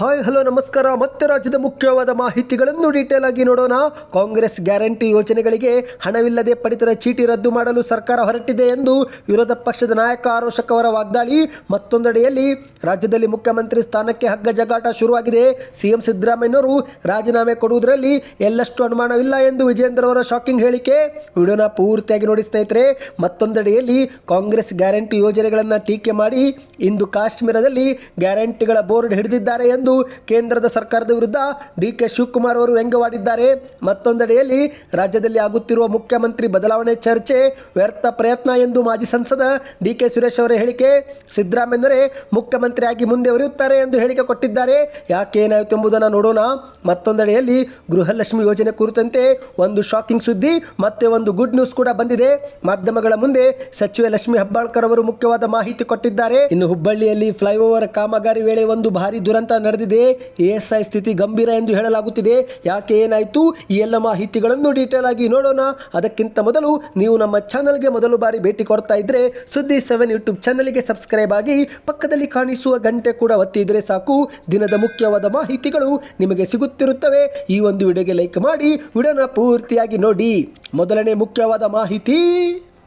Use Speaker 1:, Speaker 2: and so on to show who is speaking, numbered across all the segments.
Speaker 1: Hi, hello, ನಮಸ್ಕಾರ. ಮತ್ತೆ ರಾಜ್ಯದ ಮುಖ್ಯವಾದ ಮಾಹಿತಿಗಳನ್ನು ಡೀಟೇಲ್ ಆಗಿ ನೋಡೋಣ. ಕಾಂಗ್ರೆಸ್ ಗ್ಯಾರಂಟಿ ಯೋಜನೆಗಳಿಗೆ ಹಣವಿಲ್ಲದೆ ಪಡಿತರ ಚೀಟಿ ರದ್ದು ಮಾಡಲು ಸರ್ಕಾರ ಹೊರಟಿದೆ ಎಂದು ವಿರೋಧ ಪಕ್ಷದ ನಾಯಕ ಆರೋಷಕ್ ಅವರ ವಾಗ್ದಾಳಿ. ಮತ್ತೊಂದೆಡೆಯಲ್ಲಿ ರಾಜ್ಯದಲ್ಲಿ ಮುಖ್ಯಮಂತ್ರಿ ಸ್ಥಾನಕ್ಕೆ ಹಗ್ಗ ಜಗಾಟ ಶುರುವಾಗಿದೆ. ಸಿಎಂ ಸಿದ್ದರಾಮಯ್ಯನವರು ರಾಜೀನಾಮೆ ಕೊಡುವುದರಲ್ಲಿ ಎಲ್ಲಷ್ಟು ಅನುಮಾನವಿಲ್ಲ ಎಂದು ವಿಜೇಂದ್ರ ಅವರ ಶಾಕಿಂಗ್ ಹೇಳಿಕೆ. ವಿಡಿಯೋನ ಪೂರ್ತಿಯಾಗಿ ನೋಡಿ ಸ್ನೇಹಿತರೆ. ಮತ್ತೊಂದೆಡೆಯಲ್ಲಿ ಕಾಂಗ್ರೆಸ್ ಗ್ಯಾರಂಟಿ ಯೋಜನೆಗಳನ್ನು ಟೀಕೆ ಮಾಡಿ ಇಂದು ಕಾಶ್ಮೀರದಲ್ಲಿ ಗ್ಯಾರಂಟಿಗಳ ಬೋರ್ಡ್ ಹಿಡಿದಿದ್ದಾರೆ ಎಂದು ಕೇಂದ್ರದ ಸರ್ಕಾರದ ವಿರುದ್ಧ ಡಿ ಕೆ ಶಿವಕುಮಾರ್ ಅವರು ವ್ಯಂಗ್ಯವಾಡಿದ್ದಾರೆ. ಮತ್ತೊಂದೆಡೆಯಲ್ಲಿ ರಾಜ್ಯದಲ್ಲಿ ಆಗುತ್ತಿರುವ ಮುಖ್ಯಮಂತ್ರಿ ಬದಲಾವಣೆ ಚರ್ಚೆ ವ್ಯರ್ಥ ಪ್ರಯತ್ನ ಎಂದು ಮಾಜಿ ಸಂಸದ ಡಿ ಕೆ ಸುರೇಶ್ ಅವರ ಹೇಳಿಕೆ. ಸಿದ್ದರಾಮಯ್ಯನವರೇ ಮುಖ್ಯಮಂತ್ರಿಯಾಗಿ ಮುಂದೆ ಬರೆಯುತ್ತಾರೆ ಎಂದು ಹೇಳಿಕೆ ಕೊಟ್ಟಿದ್ದಾರೆ. ಯಾಕೆ ಏನಾಯಿತು ಎಂಬುದನ್ನು ನೋಡೋಣ. ಮತ್ತೊಂದೆಡೆಯಲ್ಲಿ ಗೃಹಲಕ್ಷ್ಮಿ ಯೋಜನೆ ಕುರಿತಂತೆ ಒಂದು ಶಾಕಿಂಗ್ ಸುದ್ದಿ, ಮತ್ತೆ ಒಂದು ಗುಡ್ ನ್ಯೂಸ್ ಕೂಡ ಬಂದಿದೆ. ಮಾಧ್ಯಮಗಳ ಮುಂದೆ ಸಚಿವೆ ಲಕ್ಷ್ಮಿ ಹೆಬ್ಬಾಳ್ಕರ್ ಅವರು ಮುಖ್ಯವಾದ ಮಾಹಿತಿ ಕೊಟ್ಟಿದ್ದಾರೆ. ಇನ್ನು ಹುಬ್ಬಳ್ಳಿಯಲ್ಲಿ ಫ್ಲೈಓವರ್ ಕಾಮಗಾರಿ ವೇಳೆ ಒಂದು ಭಾರಿ ದುರಂತ ನಡೆದಿದೆ. ಎಎಸ್ಐ ಸ್ಥಿತಿ ಗಂಭೀರ ಎಂದು ಹೇಳಲಾಗುತ್ತಿದೆ. ಯಾಕೆ ಏನಾಯಿತು? ಈ ಎಲ್ಲ ಮಾಹಿತಿಗಳನ್ನು ಡೀಟೇಲ್ ಆಗಿ ನೋಡೋಣ. ಅದಕ್ಕಿಂತ ಮೊದಲು ನೀವು ನಮ್ಮ ಚಾನಲ್ಗೆ ಮೊದಲು ಬಾರಿ ಭೇಟಿ ಕೊಡ್ತಾ ಇದ್ರೆ ಸುದ್ದಿ ಸೆವೆನ್ ಯೂಟ್ಯೂಬ್ ಚಾನಲ್ಗೆ ಸಬ್ಸ್ಕ್ರೈಬ್ ಆಗಿ ಪಕ್ಕದಲ್ಲಿ ಕಾಣಿಸುವ ಗಂಟೆ ಕೂಡ ಒತ್ತಿದ್ರೆ ಸಾಕು. ದಿನದ ಮುಖ್ಯವಾದ ಮಾಹಿತಿಗಳು ನಿಮಗೆ ಸಿಗುತ್ತಿರುತ್ತವೆ. ಈ ಒಂದು ವಿಡಿಯೋಗೆ ಲೈಕ್ ಮಾಡಿ. ವಿಡಿಯೋನ ಪೂರ್ತಿಯಾಗಿ ನೋಡಿ. ಮೊದಲನೇ ಮುಖ್ಯವಾದ ಮಾಹಿತಿ.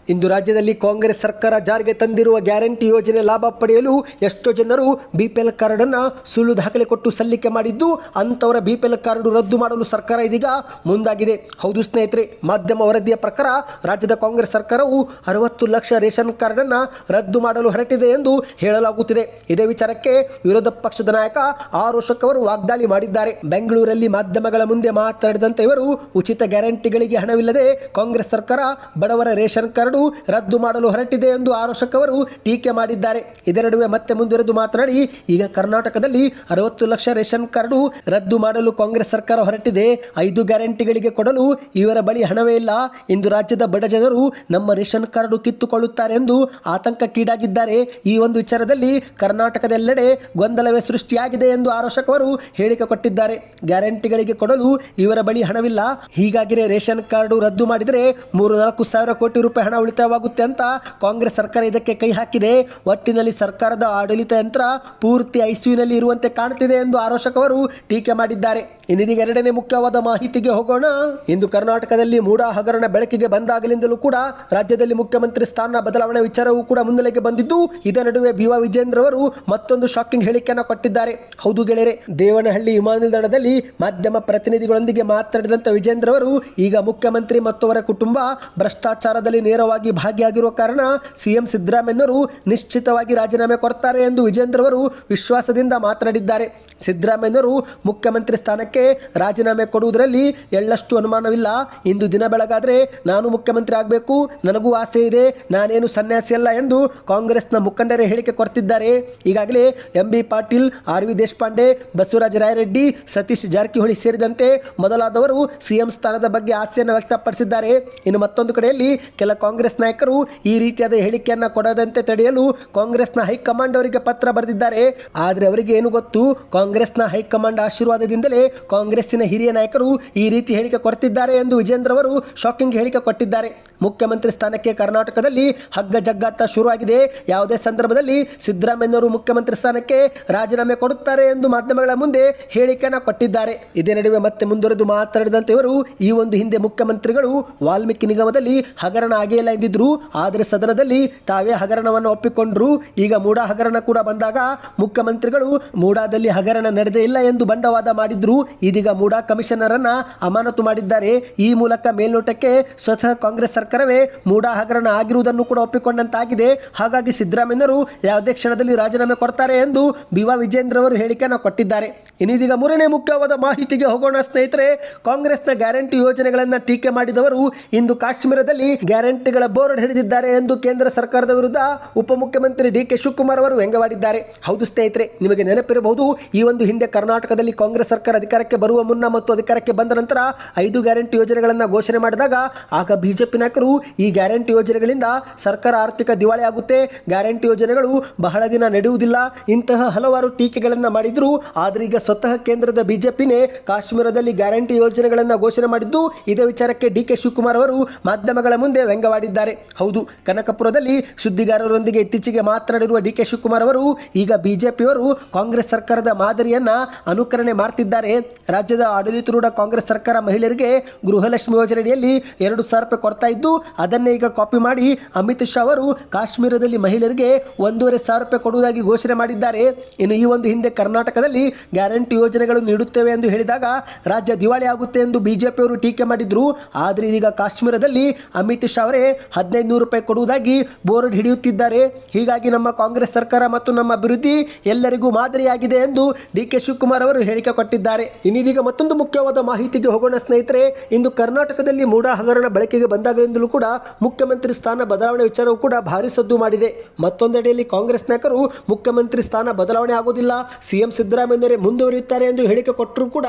Speaker 1: ಇಂದು ರಾಜ್ಯದಲ್ಲಿ ಕಾಂಗ್ರೆಸ್ ಸರ್ಕಾರ ಜಾರಿಗೆ ತಂದಿರುವ ಗ್ಯಾರಂಟಿ ಯೋಜನೆ ಲಾಭ ಪಡೆಯಲು ಎಷ್ಟೋ ಜನರು ಬಿ ಪಿ ಎಲ್ ಕಾರ್ಡನ್ನು ಸುಳ್ಳು ದಾಖಲೆ ಕೊಟ್ಟು ಸಲ್ಲಿಕೆ ಮಾಡಿದ್ದು ಅಂಥವರ ಬಿಪಿಎಲ್ ಕಾರ್ಡ್ ಎಲ್ ಕಾರ್ಡು ರದ್ದು ಮಾಡಲು ಸರ್ಕಾರ ಇದೀಗ ಮುಂದಾಗಿದೆ. ಹೌದು ಸ್ನೇಹಿತರೆ, ಮಾಧ್ಯಮ ವರದಿಯ ಪ್ರಕಾರ ರಾಜ್ಯದ ಕಾಂಗ್ರೆಸ್ ಸರ್ಕಾರವು ಅರವತ್ತು ಲಕ್ಷ ರೇಷನ್ ಕಾರ್ಡನ್ನು ರದ್ದು ಮಾಡಲು ಹೊರಟಿದೆ ಎಂದು ಹೇಳಲಾಗುತ್ತಿದೆ. ಇದೇ ವಿಚಾರಕ್ಕೆ ವಿರೋಧ ಪಕ್ಷದ ನಾಯಕ ಆರ್ ಅಶೋಕ್ ಅವರು ವಾಗ್ದಾಳಿ ಮಾಡಿದ್ದಾರೆ. ಬೆಂಗಳೂರಲ್ಲಿ ಮಾಧ್ಯಮಗಳ ಮುಂದೆ ಮಾತನಾಡಿದಂತೆ ಇವರು ಉಚಿತ ಗ್ಯಾರಂಟಿಗಳಿಗೆ ಹಣವಿಲ್ಲದೆ ಕಾಂಗ್ರೆಸ್ ಸರ್ಕಾರ ಬಡವರ ರೇಷನ್ ಕಾರ್ಡು ರದ್ದು ಮಾಡಲು ಹೊರಟಿದೆ ಎಂದು ಆರೋಷಕ್ ಅವರು ಟೀಕೆ ಮಾಡಿದ್ದಾರೆ. ಇದರ ನಡುವೆ ಮತ್ತೆ ಮುಂದುವರೆದು ಮಾತನಾಡಿ, ಈಗ ಕರ್ನಾಟಕದಲ್ಲಿ ಅರವತ್ತು ಲಕ್ಷ ರೇಷನ್ ಕಾರ್ಡು ರದ್ದು ಮಾಡಲು ಕಾಂಗ್ರೆಸ್ ಸರ್ಕಾರ ಹೊರಟಿದೆ. ಐದು ಗ್ಯಾರಂಟಿಗಳಿಗೆ ಕೊಡಲು ಇವರ ಬಳಿ ಹಣವೇ ಇಲ್ಲ. ಇಂದು ರಾಜ್ಯದ ಬಡ ಜನರು ನಮ್ಮ ರೇಷನ್ ಕಾರ್ಡು ಕಿತ್ತುಕೊಳ್ಳುತ್ತಾರೆ ಎಂದು ಆತಂಕಕ್ಕೀಡಾಗಿದ್ದಾರೆ. ಈ ಒಂದು ವಿಚಾರದಲ್ಲಿ ಕರ್ನಾಟಕದೆಲ್ಲೆಡೆ ಗೊಂದಲವೇ ಸೃಷ್ಟಿಯಾಗಿದೆ ಎಂದು ಆರೋಷಕ್ ಅವರು ಹೇಳಿಕೆ ಕೊಟ್ಟಿದ್ದಾರೆ. ಗ್ಯಾರಂಟಿಗಳಿಗೆ ಕೊಡಲು ಇವರ ಬಳಿ ಹಣವಿಲ್ಲ. ಹೀಗಾಗಿ ರೇಷನ್ ಕಾರ್ಡು ರದ್ದು ಮಾಡಿದರೆ ಮೂರು ನಾಲ್ಕು ಸಾವಿರ ಕೋಟಿ ರೂಪಾಯಿ ಹಣ ಉಳಿತಾಯವಾಗುತ್ತೆ ಅಂತ ಕಾಂಗ್ರೆಸ್ ಸರ್ಕಾರ ಇದಕ್ಕೆ ಕೈ ಹಾಕಿದೆ. ಒಟ್ಟಿನಲ್ಲಿ ಸರ್ಕಾರದ ಆಡಳಿತ ಯಂತ್ರ ಪೂರ್ತಿ ಐಸಿಯುನಲ್ಲಿ ಇರುವಂತೆ ಕಾಣುತ್ತಿದೆ ಎಂದು ಆರೋಷಕ್ ಅವರು ಟೀಕೆ ಮಾಡಿದ್ದಾರೆ. ಇನ್ನಿದೀಗ ಎರಡನೇ ಮುಖ್ಯವಾದ ಮಾಹಿತಿಗೆ ಹೋಗೋಣ. ಇಂದು ಕರ್ನಾಟಕದಲ್ಲಿ ಮೂಡ ಹಗರಣ ಬೆಳಕಿಗೆ ಬಂದಾಗಲಿಂದಲೂ ಕೂಡ ರಾಜ್ಯದಲ್ಲಿ ಮುಖ್ಯಮಂತ್ರಿ ಸ್ಥಾನ ಬದಲಾವಣೆ ವಿಚಾರವೂ ಕೂಡ ಮುನ್ನೆಲೆಗೆ ಬಂದಿದ್ದು ಇದರ ನಡುವೆ ಬಿ ವಾ ವಿಜೇಂದ್ರ ಅವರು ಮತ್ತೊಂದು ಶಾಕಿಂಗ್ ಹೇಳಿಕೆಯನ್ನು ಕೊಟ್ಟಿದ್ದಾರೆ. ಹೌದು ಗೆಳೆಯರೆ, ದೇವನಹಳ್ಳಿ ವಿಮಾನ ನಿಲ್ದಾಣದಲ್ಲಿ ಮಾಧ್ಯಮ ಪ್ರತಿನಿಧಿಗಳೊಂದಿಗೆ ಮಾತನಾಡಿದಂತ ವಿಜೇಂದ್ರ ಅವರು, ಈಗ ಮುಖ್ಯಮಂತ್ರಿ ಮತ್ತು ಅವರ ಕುಟುಂಬ ಭ್ರಷ್ಟಾಚಾರದಲ್ಲಿ ನೇರವಾಗಿ ಭಾಗಿಯಾಗಿರುವ ಕಾರಣ ಸಿಎಂ ಸಿದ್ದರಾಮಯ್ಯನವರು ನಿಶ್ಚಿತವಾಗಿ ರಾಜೀನಾಮೆ ಕೊಡ್ತಾರೆ ಎಂದು ವಿಜೇಂದ್ರ ಅವರು ವಿಶ್ವಾಸದಿಂದ ಮಾತನಾಡಿದ್ದಾರೆ. ಸಿದ್ದರಾಮಯ್ಯನವರು ಮುಖ್ಯಮಂತ್ರಿ ಸ್ಥಾನಕ್ಕೆ ರಾಜೀನಾಮೆ ಕೊಡುವುದರಲ್ಲಿ ಎಳ್ಳಷ್ಟು ಅನುಮಾನವಿಲ್ಲ. ಇಂದು ದಿನ ಬೆಳಗಾದರೆ ನಾನು ಮುಖ್ಯಮಂತ್ರಿ ಆಗಬೇಕು, ನನಗೂ ಆಸೆ ಇದೆ, ನಾನೇನು ಸನ್ಯಾಸಿ ಅಲ್ಲ ಎಂದು ಕಾಂಗ್ರೆಸ್ನ ಮುಖಂಡರೇ ಹೇಳಿಕೆ ಕೊಡ್ತಿದ್ದಾರೆ. ಈಗಾಗಲೇ M B Patil, R V Deshpande, Basavaraja Rayareddy, Satish Jarkiholi ಸೇರಿದಂತೆ ಮೊದಲಾದವರು ಸಿಎಂ ಸ್ಥಾನದ ಬಗ್ಗೆ ಆಸೆಯನ್ನು ವ್ಯಕ್ತಪಡಿಸಿದ್ದಾರೆ. ಇನ್ನು ಮತ್ತೊಂದು ಕಡೆಯಲ್ಲಿ ಕೆಲ ಕಾಂಗ್ರೆಸ್ ನಾಯಕರು ಈ ರೀತಿಯಾದ ಹೇಳಿಕೆಯನ್ನು ಕೊಡದಂತೆ ತಡೆಯಲು ಕಾಂಗ್ರೆಸ್ನ ಹೈಕಮಾಂಡ್ ಅವರಿಗೆ ಪತ್ರ ಬರೆದಿದ್ದಾರೆ. ಆದರೆ ಅವರಿಗೆ ಏನು ಗೊತ್ತು? ಕಾಂಗ್ರೆಸ್ನ ಹೈಕಮಾಂಡ್ ಆಶೀರ್ವಾದದಿಂದಲೇ ಕಾಂಗ್ರೆಸ್ಸಿನ ಹಿರಿಯ ನಾಯಕರು ಈ ರೀತಿ ಹೇಳಿಕೆ ಕೊಡ್ತಿದ್ದಾರೆ ಎಂದು ವಿಜೇಂದ್ರ ಅವರು ಶಾಕಿಂಗ್ ಹೇಳಿಕೆ ಕೊಟ್ಟಿದ್ದಾರೆ. ಮುಖ್ಯಮಂತ್ರಿ ಸ್ಥಾನಕ್ಕೆ ಕರ್ನಾಟಕದಲ್ಲಿ ಹಗ್ಗ ಜಗ್ಗಾಟ ಶುರುವಾಗಿದೆ. ಯಾವುದೇ ಸಂದರ್ಭದಲ್ಲಿ ಸಿದ್ದರಾಮಯ್ಯನವರು ಮುಖ್ಯಮಂತ್ರಿ ಸ್ಥಾನಕ್ಕೆ ರಾಜೀನಾಮೆ ಕೊಡುತ್ತಾರೆ ಎಂದು ಮಾಧ್ಯಮಗಳ ಮುಂದೆ ಹೇಳಿಕೆಯನ್ನು ಕೊಟ್ಟಿದ್ದಾರೆ. ಇದೇ ನಡುವೆ ಮತ್ತೆ ಮುಂದುವರೆದು ಮಾತನಾಡಿದಂತೆ ಇವರು ಈ ಒಂದು ಹಿಂದೆ ಮುಖ್ಯಮಂತ್ರಿಗಳು ವಾಲ್ಮೀಕಿ ನಿಗಮದಲ್ಲಿ ಹಗರಣ ಆಗೇ ಎಂದಿದ್ರು ಆದರೆ ಸದನದಲ್ಲಿ ತಾವೇ ಹಗರಣವನ್ನು ಒಪ್ಪಿಕೊಂಡ್ರು. ಈಗ ಮೂಡ ಹಗರಣ ಕೂಡ ಬಂದಾಗ ಮುಖ್ಯಮಂತ್ರಿಗಳು ಮೂಡಾದಲ್ಲಿ ಹಗರಣ ನಡೆದೇ ಇಲ್ಲ ಎಂದು ಬಂಡವಾದ ಮಾಡಿದ್ರು. ಇದೀಗ ಮೂಡಾ ಕಮಿಷನರ್ ಅನ್ನ ಅಮಾನತು ಮಾಡಿದ್ದಾರೆ. ಈ ಮೂಲಕ ಮೇಲ್ನೋಟಕ್ಕೆ ಸ್ವತಃ ಕಾಂಗ್ರೆಸ್ ಸರ್ಕಾರವೇ ಮೂಡಾ ಹಗರಣ ಆಗಿರುವುದನ್ನು ಕೂಡ ಒಪ್ಪಿಕೊಂಡಂತಾಗಿದೆ. ಹಾಗಾಗಿ ಸಿದ್ದರಾಮಯ್ಯರು ಯಾವುದೇ ಕ್ಷಣದಲ್ಲಿ ರಾಜೀನಾಮೆ ಕೊಡ್ತಾರೆ ಎಂದು ಬಿವಾ ವಿಜೇಂದ್ರ ಅವರು ಹೇಳಿಕೆಯನ್ನು ಕೊಟ್ಟಿದ್ದಾರೆ. ಇನ್ನಿದೀಗ ಮೂರನೇ ಮುಖ್ಯವಾದ ಮಾಹಿತಿಗೆ ಹೋಗೋಣ ಸ್ನೇಹಿತರೆ. ಕಾಂಗ್ರೆಸ್ನ ಗ್ಯಾರಂಟಿ ಯೋಜನೆಗಳನ್ನು ಟೀಕೆ ಮಾಡಿದವರು ಇಂದು ಕಾಶ್ಮೀರದಲ್ಲಿ ಗ್ಯಾರಂಟಿಗಳ ಬೋರ್ಡ್ ಹಿಡಿದಿದ್ದಾರೆ ಎಂದು ಕೇಂದ್ರ ಸರ್ಕಾರದ ವಿರುದ್ಧ ಉಪಮುಖ್ಯಮಂತ್ರಿ ಡಿ ಕೆ ಶಿವಕುಮಾರ್ ಅವರು ವ್ಯಂಗ್ಯವಾಡಿದ್ದಾರೆ. ಹೌದು ಸ್ನೇಹಿತರೆ, ನಿಮಗೆ ನೆನಪಿರಬಹುದು, ಈ ಒಂದು ಹಿಂದೆ ಕರ್ನಾಟಕದಲ್ಲಿ ಕಾಂಗ್ರೆಸ್ ಸರ್ಕಾರ ಅಧಿಕಾರಕ್ಕೆ ಬರುವ ಮುನ್ನ ಮತ್ತು ಅಧಿಕಾರಕ್ಕೆ ಬಂದ ನಂತರ ಐದು ಗ್ಯಾರಂಟಿ ಯೋಜನೆಗಳನ್ನು ಘೋಷಣೆ ಮಾಡಿದಾಗ, ಆಗ ಬಿಜೆಪಿ ನಾಯಕರು ಈ ಗ್ಯಾರಂಟಿ ಯೋಜನೆಗಳಿಂದ ಸರ್ಕಾರ ಆರ್ಥಿಕ ದಿವಾಳಿ ಆಗುತ್ತೆ. ಗ್ಯಾರಂಟಿ ಯೋಜನೆಗಳು ಬಹಳ ದಿನ ನಡೆಯುವುದಿಲ್ಲ. ಇಂತಹ ಹಲವಾರು ಟೀಕೆಗಳನ್ನು ಮಾಡಿದ್ರು. ಆದರೆ ಈಗ ಸ್ವತಃ ಕೇಂದ್ರದ ಬಿಜೆಪಿನೇ ಕಾಶ್ಮೀರದಲ್ಲಿ ಗ್ಯಾರಂಟಿ ಯೋಜನೆಗಳನ್ನು ಘೋಷಣೆ ಮಾಡಿದ್ದು. ಇದೇ ವಿಚಾರಕ್ಕೆ ಡಿ ಕೆ ಶಿವಕುಮಾರ್ ಅವರು ಮಾಧ್ಯಮಗಳ ಮುಂದೆ ವ್ಯಂಗ್ಯವಾಡಿದ್ದಾರೆ. ಮಾಡಿದ್ದಾರೆ. ಹೌದು, ಕನಕಪುರದಲ್ಲಿ ಸುದ್ದಿಗಾರರೊಂದಿಗೆ ಇತ್ತೀಚೆಗೆ ಮಾತನಾಡಿರುವ ಡಿ ಕೆ ಶಿವಕುಮಾರ್ ಅವರು, ಈಗ ಬಿಜೆಪಿಯವರು ಕಾಂಗ್ರೆಸ್ ಸರ್ಕಾರದ ಮಾದರಿಯನ್ನ ಅನುಕರಣೆ ಮಾಡ್ತಿದ್ದಾರೆ. ರಾಜ್ಯದ ಆಡಳಿತಾರೂಢ ಕಾಂಗ್ರೆಸ್ ಸರ್ಕಾರ ಮಹಿಳೆಯರಿಗೆ ಗೃಹಲಕ್ಷ್ಮಿ ಯೋಜನೆಯಡಿಯಲ್ಲಿ ಎರಡು ಸಾವಿರ ರೂಪಾಯಿ ಕೊಡ್ತಾ ಇದ್ದು, ಅದನ್ನೇ ಈಗ ಕಾಪಿ ಮಾಡಿ ಅಮಿತ್ ಶಾ ಅವರು ಕಾಶ್ಮೀರದಲ್ಲಿ ಮಹಿಳೆಯರಿಗೆ ಒಂದೂವರೆ ಸಾವಿರ ರೂಪಾಯಿ ಕೊಡುವುದಾಗಿ ಘೋಷಣೆ ಮಾಡಿದ್ದಾರೆ. ಇನ್ನು ಈ ಒಂದು ಹಿಂದೆ ಕರ್ನಾಟಕದಲ್ಲಿ ಗ್ಯಾರಂಟಿ ಯೋಜನೆಗಳು ನೀಡುತ್ತೇವೆ ಎಂದು ಹೇಳಿದಾಗ ರಾಜ್ಯ ದಿವಾಳಿ ಆಗುತ್ತೆ ಎಂದು ಬಿಜೆಪಿಯವರು ಟೀಕೆ ಮಾಡಿದ್ರು. ಆದರೆ ಇದೀಗ ಕಾಶ್ಮೀರದಲ್ಲಿ ಅಮಿತ್ ಶಾ ಅವರೇ ಹದಿನೈದು ನೂರು ರೂಪಾಯಿ ಕೊಡುವುದಾಗಿ ಬೋರ್ಡ್ ಹಿಡಿಯುತ್ತಿದ್ದಾರೆ. ಹೀಗಾಗಿ ನಮ್ಮ ಕಾಂಗ್ರೆಸ್ ಸರ್ಕಾರ ಮತ್ತು ನಮ್ಮ ಅಭಿವೃದ್ಧಿ ಎಲ್ಲರಿಗೂ ಮಾದರಿಯಾಗಿದೆ ಎಂದು ಡಿ ಕೆ ಶಿವಕುಮಾರ್ ಅವರು ಹೇಳಿಕೆ ಕೊಟ್ಟಿದ್ದಾರೆ. ಇನ್ನಿದೀಗ ಮತ್ತೊಂದು ಮುಖ್ಯವಾದ ಮಾಹಿತಿಗೆ ಹೋಗೋಣ ಸ್ನೇಹಿತರೆ, ಇಂದು ಕರ್ನಾಟಕದಲ್ಲಿ ಮೂಡ ಹಗರಣ ಬಳಕೆಗೆ ಬಂದಾಗಲಿಂದಲೂ ಕೂಡ ಮುಖ್ಯಮಂತ್ರಿ ಸ್ಥಾನ ಬದಲಾವಣೆ ವಿಚಾರವೂ ಕೂಡ ಭಾರಿ ಸದ್ದು ಮಾಡಿದೆ. ಮತ್ತೊಂದೆಡೆಯಲ್ಲಿ ಕಾಂಗ್ರೆಸ್ ನಾಯಕರು ಮುಖ್ಯಮಂತ್ರಿ ಸ್ಥಾನ ಬದಲಾವಣೆ ಆಗುವುದಿಲ್ಲ ಸಿಎಂ ಸಿದ್ದರಾಮಯ್ಯನವರೇ ಮುಂದುವರಿಯುತ್ತಾರೆ ಎಂದು ಹೇಳಿಕೆ ಕೊಟ್ಟರೂ ಕೂಡ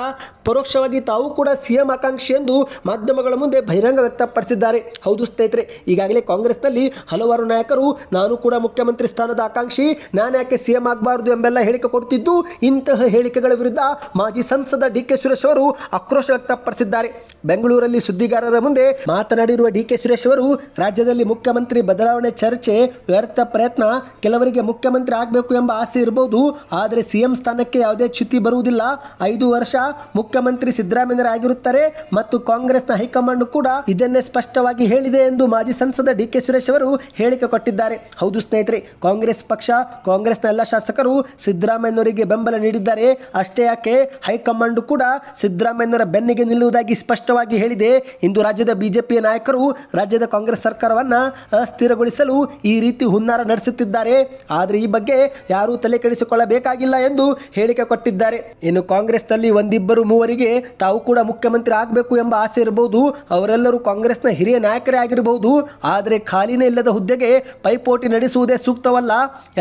Speaker 1: ಪರೋಕ್ಷವಾಗಿ ತಾವು ಕೂಡ ಸಿಎಂ ಆಕಾಂಕ್ಷಿ ಎಂದು ಮಾಧ್ಯಮಗಳ ಮುಂದೆ ಬಹಿರಂಗ ವ್ಯಕ್ತಪಡಿಸಿದ್ದಾರೆ. ಹೌದು ಸ್ನೇಹಿತರೆ ಈಗಾಗಲೇ ಕಾಂಗ್ರೆಸ್ನಲ್ಲಿ ಹಲವಾರು ನಾಯಕರು, ನಾನು ಕೂಡ ಮುಖ್ಯಮಂತ್ರಿ ಸ್ಥಾನದ ಆಕಾಂಕ್ಷಿ, ನಾನು ಯಾಕೆ ಸಿಎಂ ಆಗಬಾರದು ಎಂಬೆಲ್ಲ ಹೇಳಿಕೆ ಕೊಡ್ತಿದ್ದು, ಇಂತಹ ಹೇಳಿಕೆಗಳ ವಿರುದ್ಧ ಮಾಜಿ ಸಂಸದ ಡಿ ಕೆ ಸುರೇಶ್ ಅವರು ಆಕ್ರೋಶ ವ್ಯಕ್ತಪಡಿಸಿದ್ದಾರೆ. ಬೆಂಗಳೂರಲ್ಲಿ ಸುದ್ದಿಗಾರರ ಮುಂದೆ ಮಾತನಾಡಿರುವ ಡಿ ಕೆ ಸುರೇಶ್ ಅವರು, ರಾಜ್ಯದಲ್ಲಿ ಮುಖ್ಯಮಂತ್ರಿ ಬದಲಾವಣೆ ಚರ್ಚೆ ವ್ಯರ್ಥ ಪ್ರಯತ್ನ, ಕೆಲವರಿಗೆ ಮುಖ್ಯಮಂತ್ರಿ ಆಗಬೇಕು ಎಂಬ ಆಸೆ ಇರಬಹುದು ಆದರೆ ಸಿಎಂ ಸ್ಥಾನಕ್ಕೆ ಯಾವುದೇ ಚ್ಯುತಿ ಬರುವುದಿಲ್ಲ. ಐದು ವರ್ಷ ಮುಖ್ಯಮಂತ್ರಿ ಸಿದ್ದರಾಮಯ್ಯರಾಗಿರುತ್ತಾರೆ ಮತ್ತು ಕಾಂಗ್ರೆಸ್ನ ಹೈಕಮಾಂಡ್ ಕೂಡ ಇದನ್ನೇ ಸ್ಪಷ್ಟವಾಗಿ ಹೇಳಿದೆ ಎಂದು ಮಾಜಿ ಸಂಸದ ಡಿ ಕೆ ಸುರೇಶ್ ಅವರು ಹೇಳಿಕೆ ಕೊಟ್ಟಿದ್ದಾರೆ. ಹೌದು ಸ್ನೇಹಿತರೆ, ಕಾಂಗ್ರೆಸ್ ಪಕ್ಷ, ಕಾಂಗ್ರೆಸ್ನ ಎಲ್ಲ ಶಾಸಕರು ಸಿದ್ದರಾಮಯ್ಯನವರಿಗೆ ಬೆಂಬಲ ನೀಡಿದ್ದಾರೆ. ಅಷ್ಟೇ ಯಾಕೆ, ಹೈಕಮಾಂಡ್ ಕೂಡ ಸಿದ್ದರಾಮಯ್ಯನವರ ಬೆನ್ನಿಗೆ ನಿಲ್ಲುವುದಾಗಿ ಸ್ಪಷ್ಟವಾಗಿ ಹೇಳಿದೆ. ಇಂದು ರಾಜ್ಯದ ಬಿಜೆಪಿಯ ನಾಯಕರು ರಾಜ್ಯದ ಕಾಂಗ್ರೆಸ್ ಸರ್ಕಾರವನ್ನ ಅಸ್ಥಿರಗೊಳಿಸಲು ಈ ರೀತಿ ಹುನ್ನಾರ ನಡೆಸುತ್ತಿದ್ದಾರೆ. ಆದರೆ ಈ ಬಗ್ಗೆ ಯಾರೂ ತಲೆ ಕೆಡಿಸಿಕೊಳ್ಳಬೇಕಾಗಿಲ್ಲ ಎಂದು ಹೇಳಿಕೆ ಕೊಟ್ಟಿದ್ದಾರೆ. ಇನ್ನು ಕಾಂಗ್ರೆಸ್ನಲ್ಲಿ ಒಂದಿಬ್ಬರು ಮೂವರಿಗೆ ತಾವು ಕೂಡ ಮುಖ್ಯಮಂತ್ರಿ ಆಗಬೇಕು ಎಂಬ ಆಸೆ ಇರಬಹುದು. ಅವರೆಲ್ಲರೂ ಕಾಂಗ್ರೆಸ್ನ ಹಿರಿಯ ನಾಯಕರೇ ಆಗಿರಬಹುದು. ಆದರೆ ಖಾಲಿನೇ ಇಲ್ಲದ ಹುದ್ದೆಗೆ ಪೈಪೋಟಿ ನಡೆಸುವುದೇ ಸೂಕ್ತವಲ್ಲ.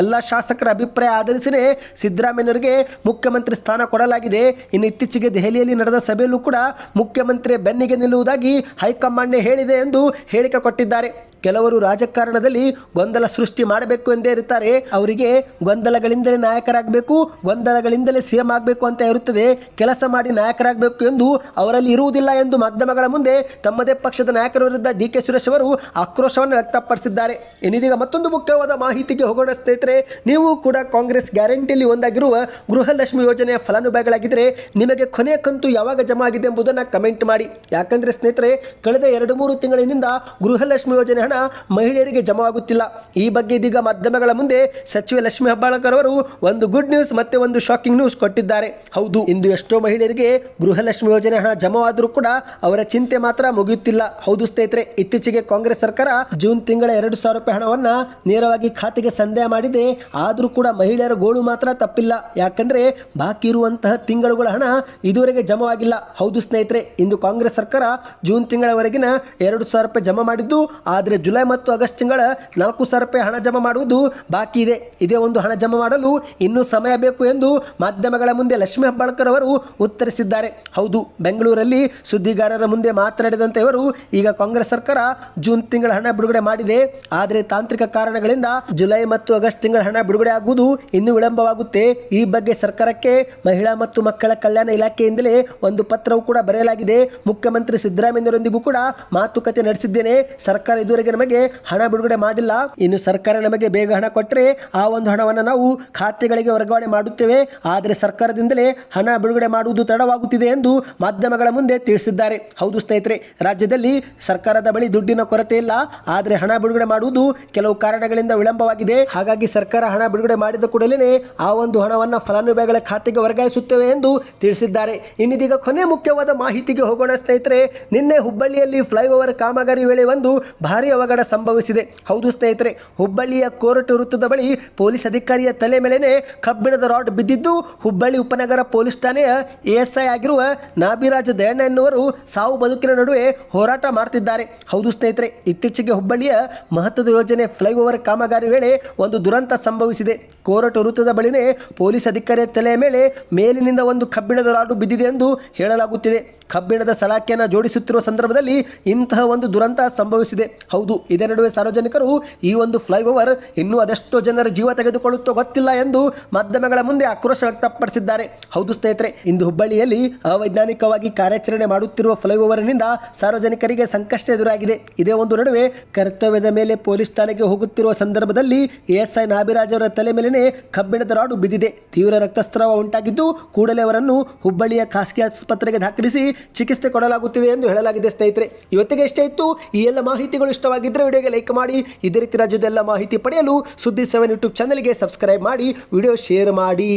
Speaker 1: ಎಲ್ಲ ಶಾಸಕರ ಅಭಿಪ್ರಾಯ ಆಧರಿಸಿನೇ ಸಿದ್ದರಾಮಯ್ಯನವರಿಗೆ ಮುಖ್ಯಮಂತ್ರಿ ಸ್ಥಾನ ಕೊಡಲಾಗಿದೆ. ಇನ್ನು ಇತ್ತೀಚೆಗೆ ದೆಹಲಿಯಲ್ಲಿ ನಡೆದ ಸಭೆಯಲ್ಲೂ ಕೂಡ ಮುಖ್ಯಮಂತ್ರಿ ಬೆನ್ನಿಗೆ ನಿಲ್ಲುವುದಾಗಿ ಹೈಕಮಾಂಡ್ನೇ ಹೇಳಿದೆ ಎಂದು ಹೇಳಿಕೆ ಕೊಟ್ಟಿದ್ದಾರೆ. ಕೆಲವರು ರಾಜಕಾರಣದಲ್ಲಿ ಗೊಂದಲ ಸೃಷ್ಟಿ ಮಾಡಬೇಕು ಎಂದೇ ಇರುತ್ತಾರೆ. ಅವರಿಗೆ ಗೊಂದಲಗಳಿಂದಲೇ ನಾಯಕರಾಗಬೇಕು, ಗೊಂದಲಗಳಿಂದಲೇ ಸಿಎಂ ಆಗಬೇಕು ಅಂತ ಇರುತ್ತದೆ. ಕೆಲಸ ಮಾಡಿ ನಾಯಕರಾಗಬೇಕು ಎಂದು ಅವರಲ್ಲಿ ಇರುವುದಿಲ್ಲ ಎಂದು ಮಾಧ್ಯಮಗಳ ಮುಂದೆ ತಮ್ಮದೇ ಪಕ್ಷದ ನಾಯಕರ ವಿರುದ್ಧ ಡಿ ಕೆ ಸುರೇಶ್ ಅವರು ಆಕ್ರೋಶವನ್ನು ವ್ಯಕ್ತಪಡಿಸಿದ್ದಾರೆ. ಇನ್ನಿದೀಗ ಮತ್ತೊಂದು ಮುಖ್ಯವಾದ ಮಾಹಿತಿಗೆ ಹೋಗೋಣ ಸ್ನೇಹಿತರೆ, ನೀವು ಕೂಡ ಕಾಂಗ್ರೆಸ್ ಗ್ಯಾರಂಟಿಯಲ್ಲಿ ಒಂದಾಗಿರುವ ಗೃಹಲಕ್ಷ್ಮಿ ಯೋಜನೆಯ ಫಲಾನುಭವಿಗಳಾಗಿದ್ದರೆ ನಿಮಗೆ ಕೊನೆಯ ಕಂತು ಯಾವಾಗ ಜಮಾ ಆಗಿದೆ ಎಂಬುದನ್ನು ಕಮೆಂಟ್ ಮಾಡಿ. ಯಾಕಂದರೆ ಸ್ನೇಹಿತರೆ, ಕಳೆದ ಎರಡು ಮೂರು ತಿಂಗಳಿನಿಂದ ಗೃಹಲಕ್ಷ್ಮಿ ಯೋಜನೆ ಹಣ ಮಹಿಳೆಯರಿಗೆ ಜಮಾವಾಗುತ್ತಿಲ್ಲ ಈ ಬಗ್ಗೆ ಇದೀಗ ಮಾಧ್ಯಮಗಳ ಮುಂದೆ ಸಚಿವೆ ಲಕ್ಷ್ಮಿ ಹೆಬ್ಬಾಳಕರ್ ಅವರು ಒಂದು ಗುಡ್ ನ್ಯೂಸ್ ಮತ್ತೆ ಒಂದು ಶಾಕಿಂಗ್ ನ್ಯೂಸ್ ಕೊಟ್ಟಿದ್ದಾರೆ. ಹೌದು, ಇಂದು ಎಷ್ಟೋ ಮಹಿಳೆಯರಿಗೆ ಗೃಹಲಕ್ಷ್ಮಿ ಯೋಜನೆ ಹಣ ಜಮಾವಾದರೂ ಕೂಡ ಅವರ ಚಿಂತೆ ಮಾತ್ರ ಮುಗಿಯುತ್ತಿಲ್ಲ. ಹೌದು ಸ್ನೇಹಿತರೆ, ಇತ್ತೀಚೆಗೆ ಕಾಂಗ್ರೆಸ್ ಸರ್ಕಾರ ಜೂನ್ ತಿಂಗಳ ಎರಡು ಸಾವಿರ ರೂಪಾಯಿ ಹಣವನ್ನ ನೇರವಾಗಿ ಖಾತೆಗೆ ಸಂದೇಹ ಮಾಡಿದೆ. ಆದರೂ ಕೂಡ ಮಹಿಳೆಯರ ಗೋಳು ಮಾತ್ರ ತಪ್ಪಿಲ್ಲ. ಯಾಕಂದ್ರೆ ಬಾಕಿ ಇರುವಂತಹ ತಿಂಗಳುಗಳ ಹಣ ಇದುವರೆಗೆ ಜಮಾವಾಗಿಲ್ಲ. ಹೌದು ಸ್ನೇಹಿತರೆ, ಇಂದು ಕಾಂಗ್ರೆಸ್ ಸರ್ಕಾರ ಜೂನ್ ತಿಂಗಳವರೆಗಿನ ಎರಡು ಸಾವಿರ ರೂಪಾಯಿ ಜಮಾ ಮಾಡಿದ್ದು, ಆದರೆ ಜುಲೈ ಮತ್ತು ಆಗಸ್ಟ್ ತಿಂಗಳ ನಾಲ್ಕು ಸಾವಿರ ರೂಪಾಯಿ ಹಣ ಜಮಾ ಮಾಡುವುದು ಬಾಕಿ ಇದೆ. ಇದೇ ಒಂದು ಹಣ ಜಮಾ ಮಾಡಲು ಇನ್ನೂ ಸಮಯ ಬೇಕು ಎಂದು ಮಾಧ್ಯಮಗಳ ಮುಂದೆ ಲಕ್ಷ್ಮೀ ಹೆಬ್ಬಾಳ್ಕರ್ ಅವರು ಉತ್ತರಿಸಿದ್ದಾರೆ. ಹೌದು, ಬೆಂಗಳೂರಲ್ಲಿ ಸುದ್ದಿಗಾರರ ಮುಂದೆ ಮಾತನಾಡಿದಂತೆ ಇವರು, ಈಗ ಕಾಂಗ್ರೆಸ್ ಸರ್ಕಾರ ಜೂನ್ ತಿಂಗಳ ಹಣ ಬಿಡುಗಡೆ ಮಾಡಿದೆ. ಆದರೆ ತಾಂತ್ರಿಕ ಕಾರಣಗಳಿಂದ ಜುಲೈ ಮತ್ತು ಆಗಸ್ಟ್ ತಿಂಗಳ ಹಣ ಬಿಡುಗಡೆ ಆಗುವುದು ಇನ್ನೂ ವಿಳಂಬವಾಗುತ್ತೆ. ಈ ಬಗ್ಗೆ ಸರ್ಕಾರಕ್ಕೆ ಮಹಿಳಾ ಮತ್ತು ಮಕ್ಕಳ ಕಲ್ಯಾಣ ಇಲಾಖೆಯಿಂದಲೇ ಒಂದು ಪತ್ರವು ಕೂಡ ಬರೆಯಲಾಗಿದೆ. ಮುಖ್ಯಮಂತ್ರಿ ಸಿದ್ದರಾಮಯ್ಯರೊಂದಿಗೂ ಕೂಡ ಮಾತುಕತೆ ನಡೆಸಿದ್ದೇನೆ. ಸರ್ಕಾರ ಇದುವರೆಗೆ ನಮಗೆ ಹಣ ಬಿಡುಗಡೆ ಮಾಡಿಲ್ಲ. ಇನ್ನು ಸರ್ಕಾರ ನಮಗೆ ಬೇಗ ಹಣ ಕೊಟ್ಟರೆ ಆ ಒಂದು ಹಣವನ್ನು ನಾವು ಖಾತೆಗಳಿಗೆ ವರ್ಗಾವಣೆ ಮಾಡುತ್ತೇವೆ. ಆದರೆ ಸರ್ಕಾರದಿಂದಲೇ ಹಣ ಬಿಡುಗಡೆ ಮಾಡುವುದು ತಡವಾಗುತ್ತಿದೆ ಎಂದು ಮಾಧ್ಯಮಗಳ ಮುಂದೆ ತಿಳಿಸಿದ್ದಾರೆ. ಹೌದು ಸ್ನೇಹಿತರೆ, ರಾಜ್ಯದಲ್ಲಿ ಸರ್ಕಾರದ ಬಳಿ ದುಡ್ಡಿನ ಕೊರತೆ ಇಲ್ಲ. ಆದರೆ ಹಣ ಬಿಡುಗಡೆ ಮಾಡುವುದು ಕೆಲವು ಕಾರಣಗಳಿಂದ ವಿಳಂಬವಾಗಿದೆ. ಹಾಗಾಗಿ ಸರ್ಕಾರ ಹಣ ಬಿಡುಗಡೆ ಮಾಡಿದ ಕೂಡಲೇ ಆ ಒಂದು ಹಣವನ್ನು ಫಲಾನುಭವಿಗಳ ಖಾತೆಗೆ ವರ್ಗಾಯಿಸುತ್ತೇವೆ ಎಂದು ತಿಳಿಸಿದ್ದಾರೆ. ಇನ್ನಿದೀಗ ಕೊನೆ ಮುಖ್ಯವಾದ ಮಾಹಿತಿಗೆ ಹೋಗೋಣ ಸ್ನೇಹಿತರೆ. ನಿನ್ನೆ ಹುಬ್ಬಳ್ಳಿಯಲ್ಲಿ ಫ್ಲೈಓವರ್ ಕಾಮಗಾರಿ ವೇಳೆ ಒಂದು ಭಾರಿ ಅವಘಡ ಸಂಭವಿಸಿದೆ. ಹೌದು ಸ್ನೇಹಿತರೆ, ಹುಬ್ಬಳ್ಳಿಯ ಕೋರ್ಟ್ ವೃತ್ತದ ಬಳಿ ಪೊಲೀಸ್ ಅಧಿಕಾರಿಯ ತಲೆ ಮೇಲೆನೆ ಕಬ್ಬಿಣದ ರಾಡ್ ಬಿದ್ದಿದ್ದು, ಹುಬ್ಬಳ್ಳಿ ಉಪನಗರ ಪೊಲೀಸ್ ಠಾಣೆಯ ಎಎಸ್ಐ ಆಗಿರುವ ನಾಬಿರಾಜ್ ದಯಣ್ಣ ಎನ್ನುವರು ಸಾವು ಬದುಕಿನ ನಡುವೆ ಹೋರಾಟ ಮಾಡ್ತಿದ್ದಾರೆ. ಹೌದು ಸ್ನೇಹಿತರೆ, ಇತ್ತೀಚೆಗೆ ಹುಬ್ಬಳ್ಳಿಯ ಮಹತ್ವದ ಯೋಜನೆ ಫ್ಲೈಓವರ್ ಕಾಮಗಾರಿ ವೇಳೆ ಒಂದು ದುರಂತ ಸಂಭವಿಸಿದೆ. ಕೋರಟ್ ವೃತ್ತದ ಬಳಿನೇ ಪೊಲೀಸ್ ಅಧಿಕಾರಿಯ ತಲೆಯ ಮೇಲೆ ಮೇಲಿನಿಂದ ಒಂದು ಕಬ್ಬಿಣದ ರಾಡು ಬಿದ್ದಿದೆ ಎಂದು ಹೇಳಲಾಗುತ್ತಿದೆ. ಕಬ್ಬಿಣದ ಸಲಾಖೆಯನ್ನು ಜೋಡಿಸುತ್ತಿರುವ ಸಂದರ್ಭದಲ್ಲಿ ಇಂತಹ ಒಂದು ದುರಂತ ಸಂಭವಿಸಿದೆ. ಹೌದು. ಇದೇ ನಡುವೆ ಸಾರ್ವಜನಿಕರು ಈ ಒಂದು ಫ್ಲೈಓವರ್ ಇನ್ನೂ ಅದೆಷ್ಟೋ ಜನರ ಜೀವ ತೆಗೆದುಕೊಳ್ಳುತ್ತೋ ಗೊತ್ತಿಲ್ಲ ಎಂದು ಮಾಧ್ಯಮಗಳ ಮುಂದೆ ಆಕ್ರೋಶ ವ್ಯಕ್ತಪಡಿಸಿದ್ದಾರೆ. ಹೌದು ಸ್ನೇಹಿತರೆ, ಇಂದು ಹುಬ್ಬಳ್ಳಿಯಲ್ಲಿ ಅವೈಜ್ಞಾನಿಕವಾಗಿ ಕಾರ್ಯಾಚರಣೆ ಮಾಡುತ್ತಿರುವ ಫ್ಲೈಓವರ್ನಿಂದ ಸಾರ್ವಜನಿಕರಿಗೆ ಸಂಕಷ್ಟ ಎದುರಾಗಿದೆ. ಇದೇ ಒಂದು ನಡುವೆ ಕರ್ತವ್ಯದ ಮೇಲೆ ಪೊಲೀಸ್ ಠಾಣೆಗೆ ಹೋಗುತ್ತಿರುವ ಸಂದರ್ಭದಲ್ಲಿ ಎಎಸ್ಐ ನಾಭಿರಾಜ್ ಅವರ ತಲೆ ಮೇಲೆನೆ ಕಬ್ಬಿಣದ ರಾಡು ಬಿದ್ದಿದೆ. ತೀವ್ರ ರಕ್ತಸ್ರಾವ ಉಂಟಾಗಿದ್ದು ಕೂಡಲೇ ಅವರನ್ನು ಹುಬ್ಬಳ್ಳಿಯ ಖಾಸಗಿ ಆಸ್ಪತ್ರೆಗೆ ದಾಖಲಿಸಿ ಚಿಕಿತ್ಸೆ ಕೊಡಲಾಗುತ್ತಿದೆ ಎಂದು ಹೇಳಲಾಗಿದೆ ಸ್ನೇಹಿತರೆ. ಇವತ್ತಿಗೆ ಎಷ್ಟೇ ಇತ್ತು. ಈ ಎಲ್ಲ ಮಾಹಿತಿಗಳು ಇಷ್ಟವಾಗಿದ್ದರೆ ವಿಡಿಯೋಗೆ ಲೈಕ್ ಮಾಡಿ, ಇದೇ ರೀತಿ ರಾಜ್ಯದ ಎಲ್ಲ ಮಾಹಿತಿ ಪಡೆಯಲು ಸುದ್ದಿ ಸೆವೆನ್ ಯೂಟ್ಯೂಬ್ ಚಾನಲ್ಗೆ ಸಬ್ಸ್ಕ್ರೈಬ್ ಮಾಡಿ, ವಿಡಿಯೋ ಶೇರ್ ಮಾಡಿ.